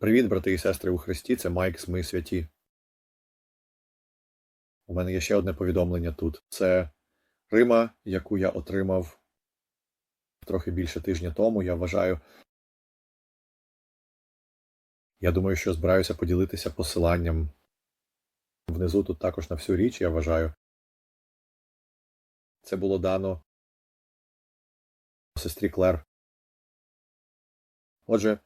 Привіт, брати і сестри у Христі, це Майк з Ми святі. У мене є ще одне повідомлення тут. Це Рима, яку я отримав трохи більше тижня тому. Я вважаю. Я думаю, що збираюся поділитися посиланням. Внизу тут також на всю річ, я вважаю. Це було дано сестрі Клер. Отже,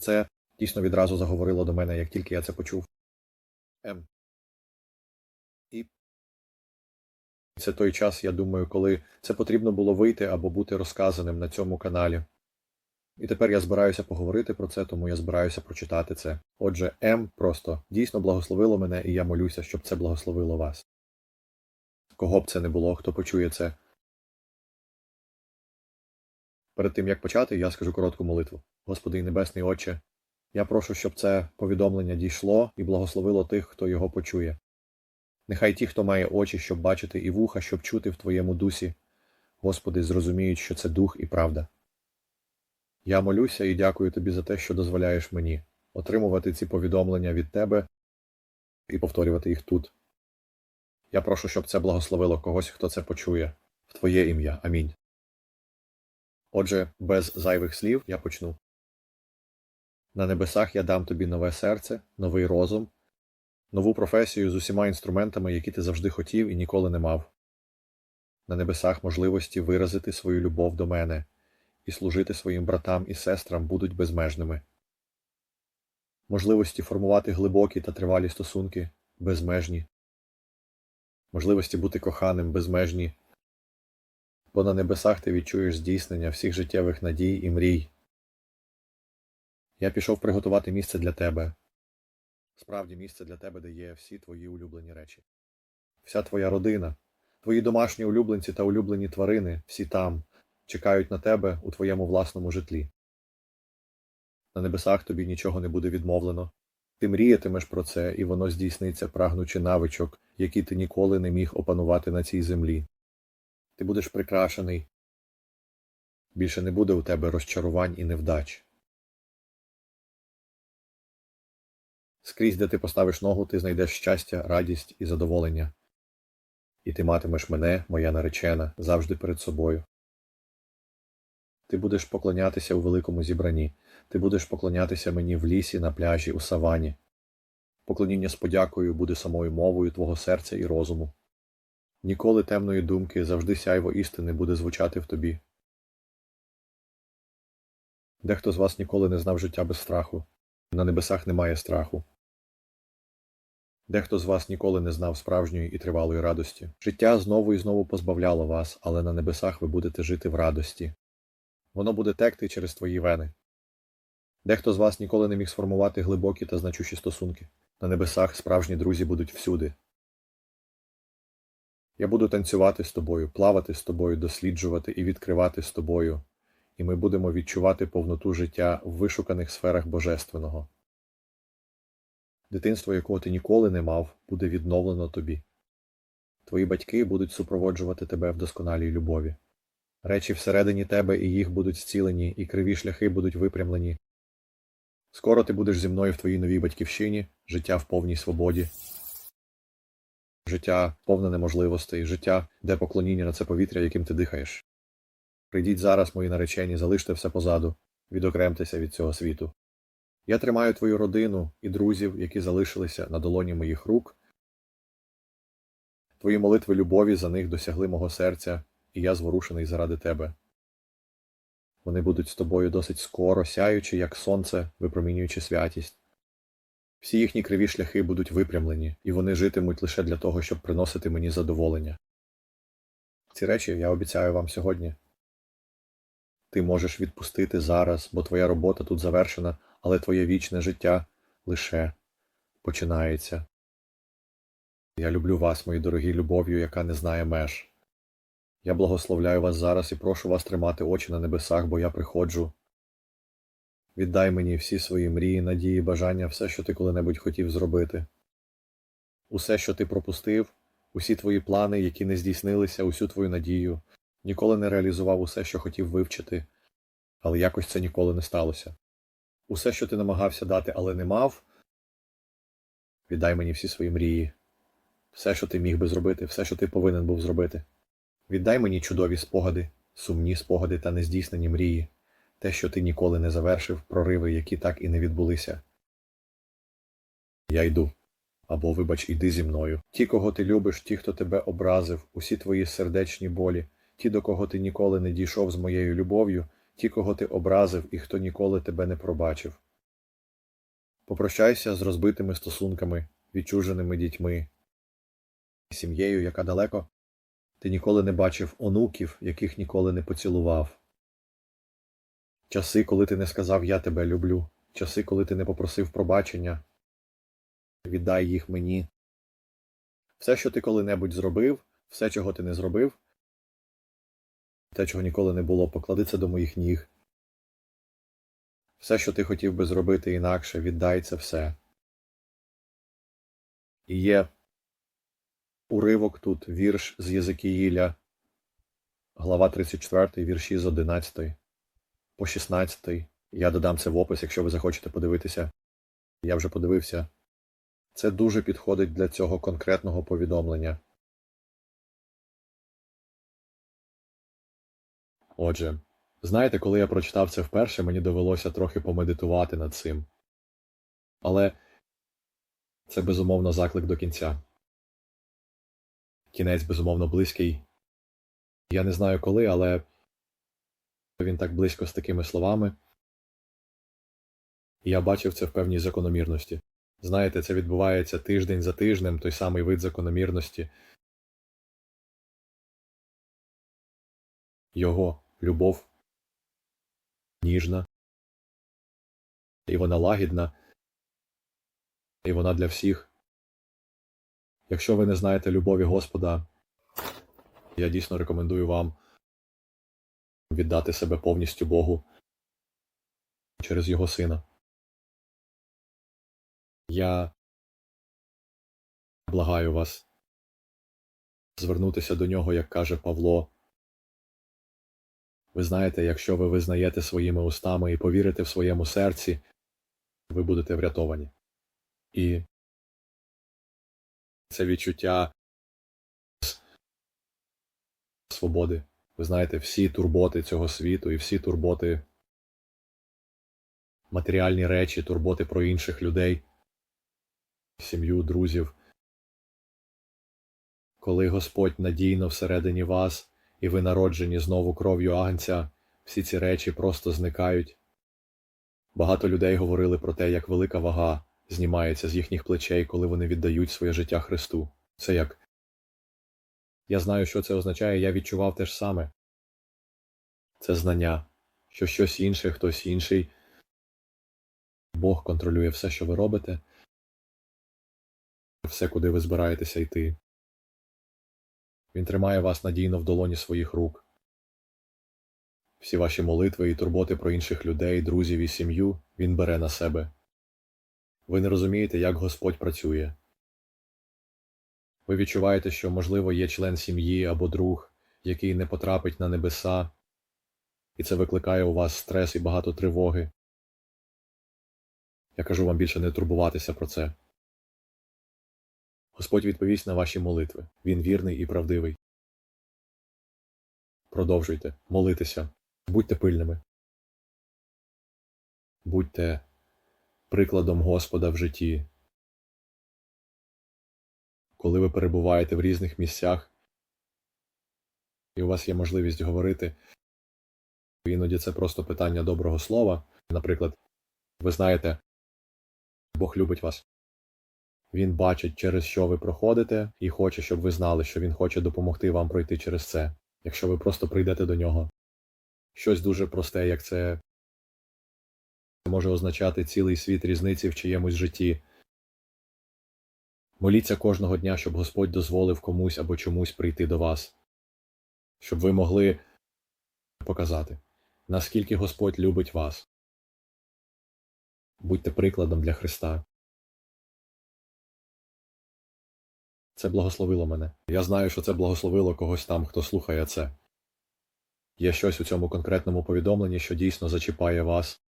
це дійсно відразу заговорило до мене, як тільки я це почув. М. І це той час, я думаю, коли це потрібно було вийти або бути розказаним на цьому каналі. І тепер я збираюся поговорити про це, тому я збираюся прочитати це. Отже, М просто дійсно благословило мене, і я молюся, щоб це благословило вас. Кого б це не було, хто почує це. Перед тим як почати, я скажу коротку молитву. Господи Небесний Отче, я прошу, щоб це повідомлення дійшло і благословило тих, хто його почує. Нехай ті, хто має очі, щоб бачити, і вуха, щоб чути в Твоєму дусі, Господи, зрозуміють, що це дух і правда. Я молюся і дякую Тобі за те, що дозволяєш мені отримувати ці повідомлення від Тебе і повторювати їх тут. Я прошу, щоб це благословило когось, хто це почує, в Твоє ім'я. Амінь. Отже, без зайвих слів я почну. На небесах я дам тобі нове серце, новий розум, нову професію з усіма інструментами, які ти завжди хотів і ніколи не мав. На небесах можливості виразити свою любов до мене і служити своїм братам і сестрам будуть безмежними. Можливості формувати глибокі та тривалі стосунки безмежні. Можливості бути коханим безмежні. Бо на небесах ти відчуєш здійснення всіх життєвих надій і мрій. Я пішов приготувати місце для тебе. Справді місце для тебе, де є всі твої улюблені речі. Вся твоя родина, твої домашні улюбленці та улюблені тварини, всі там, чекають на тебе у твоєму власному житлі. На небесах тобі нічого не буде відмовлено. Ти мріятимеш про це, і воно здійсниться, прагнучи навичок, які ти ніколи не міг опанувати на цій землі. Ти будеш прикрашений. Більше не буде у тебе розчарувань і невдач. Скрізь, де ти поставиш ногу, ти знайдеш щастя, радість і задоволення. І ти матимеш мене, моя наречена, завжди перед собою. Ти будеш поклонятися у великому зібранні, ти будеш поклонятися мені в лісі, на пляжі, у савані. Поклоніння з подякою буде самою мовою твого серця і розуму. Ніколи темної думки, завжди сяйво істини буде звучати в тобі. Дехто з вас ніколи не знав життя без страху. На небесах немає страху. Дехто з вас ніколи не знав справжньої і тривалої радості. Життя знову і знову позбавляло вас, але на небесах ви будете жити в радості. Воно буде текти через твої вени. Дехто з вас ніколи не міг сформувати глибокі та значущі стосунки. На небесах справжні друзі будуть всюди. Я буду танцювати з тобою, плавати з тобою, досліджувати і відкривати з тобою, і ми будемо відчувати повноту життя в вишуканих сферах божественного. Дитинство, якого ти ніколи не мав, буде відновлено тобі. Твої батьки будуть супроводжувати тебе в досконалій любові. Речі всередині тебе і їх будуть зцілені, і криві шляхи будуть випрямлені. Скоро ти будеш зі мною в твоїй новій батьківщині, життя в повній свободі, життя повне неможливостей, життя, де поклоніння на це повітря, яким ти дихаєш. Прийдіть зараз, мої наречені, залиште все позаду, відокремтеся від цього світу. Я тримаю твою родину і друзів, які залишилися на долоні моїх рук. Твої молитви любові за них досягли мого серця, і я зворушений заради тебе. Вони будуть з тобою досить скоро, сяючи, як сонце, випромінюючи святість. Всі їхні криві шляхи будуть випрямлені, і вони житимуть лише для того, щоб приносити мені задоволення. Ці речі я обіцяю вам сьогодні. Ти можеш відпустити зараз, бо твоя робота тут завершена, але твоє вічне життя лише починається. Я люблю вас, мої дорогі любов'ю, яка не знає меж. Я благословляю вас зараз і прошу вас тримати очі на небесах, бо я приходжу. Віддай мені всі свої мрії, надії, бажання, все, що ти коли-небудь хотів зробити. Усе, що ти пропустив, усі твої плани, які не здійснилися, усю твою надію, ніколи не реалізував усе, що хотів вивчити, але якось це ніколи не сталося. Усе, що ти намагався дати, але не мав. Віддай мені всі свої мрії. Все, що ти міг би зробити, все, що ти повинен був зробити. Віддай мені чудові спогади, сумні спогади та нездійснені мрії, те, що ти ніколи не завершив, прориви, які так і не відбулися. Я йду. Або, вибач, іди зі мною. Ті, кого ти любиш, ті, хто тебе образив, усі твої сердечні болі, ті, до кого ти ніколи не дійшов з моєю любов'ю, ті, кого ти образив і хто ніколи тебе не пробачив. Попрощайся з розбитими стосунками, відчуженими дітьми, сім'єю, яка далеко. Ти ніколи не бачив онуків, яких ніколи не поцілував. Часи, коли ти не сказав Я тебе люблю, часи, коли ти не попросив пробачення. Віддай їх мені. Все, що ти коли-небудь зробив, все, чого ти не зробив, те, чого ніколи не було, поклади це до моїх ніг. Все, що ти хотів би зробити інакше, віддай це все. І є уривок тут, вірш з Єзикіїля, глава 34, вірші з 11 по 16. Я додам це в опис, якщо ви захочете подивитися. Я вже подивився. Це дуже підходить для цього конкретного повідомлення. Отже, знаєте, коли я прочитав це вперше, мені довелося трохи помедитувати над цим. Але це безумовно заклик до кінця. Кінець безумовно близький. Я не знаю коли, але він так близько з такими словами. І я бачив це в певній закономірності. Знаєте, це відбувається тиждень за тижнем, той самий вид закономірності. Його любов ніжна, і вона лагідна, і вона для всіх. Якщо ви не знаєте любові Господа, я дійсно рекомендую вам віддати себе повністю Богу через Його Сина. Я благаю вас звернутися до нього, як каже Павло. Ви знаєте, якщо ви визнаєте своїми устами і повірите в своєму серці, ви будете врятовані. І це відчуття свободи. Ви знаєте, всі турботи цього світу і всі турботи, матеріальні речі, турботи про інших людей сім'ю, друзів. Коли Господь надійно всередині вас, і ви народжені знову кров'ю Агнця, всі ці речі просто зникають. Багато людей говорили про те, як велика вага знімається з їхніх плечей, коли вони віддають своє життя Христу. Це як я знаю, що це означає, я відчував те ж саме. Це знання, що щось інше, хтось інший. Бог контролює все, що ви робите все, куди ви збираєтеся йти. Він тримає вас надійно в долоні своїх рук. Всі ваші молитви і турботи про інших людей, друзів і сім'ю він бере на себе. Ви не розумієте, як Господь працює. Ви відчуваєте, що, можливо, є член сім'ї або друг, який не потрапить на небеса, і це викликає у вас стрес і багато тривоги. Я кажу вам більше не турбуватися про це. Господь відповість на ваші молитви. Він вірний і правдивий. Продовжуйте молитися. Будьте пильними. Будьте прикладом Господа в житті. Коли ви перебуваєте в різних місцях, і у вас є можливість говорити, іноді це просто питання доброго слова. Наприклад, ви знаєте, Бог любить вас. Він бачить, через що ви проходите, і хоче, щоб ви знали, що він хоче допомогти вам пройти через це, якщо ви просто прийдете до нього. Щось дуже просте, як це може означати цілий світ різниці в чиємусь житті. Моліться кожного дня, щоб Господь дозволив комусь або чомусь прийти до вас, щоб ви могли показати, наскільки Господь любить вас. Будьте прикладом для Христа. Це благословило мене. Я знаю, що це благословило когось там, хто слухає це. Є щось у цьому конкретному повідомленні, що дійсно зачіпає вас.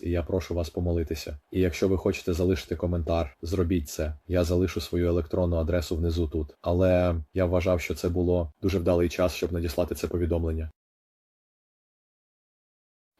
І я прошу вас помолитися. І якщо ви хочете залишити коментар, зробіть це. Я залишу свою електронну адресу внизу тут. Але я вважав, що це було дуже вдалий час, щоб надіслати це повідомлення.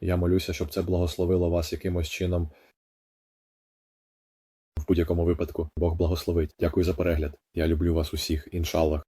Я молюся, щоб це благословило вас якимось чином. В будь-якому випадку Бог благословить. Дякую за перегляд. Я люблю вас усіх, іншаллах.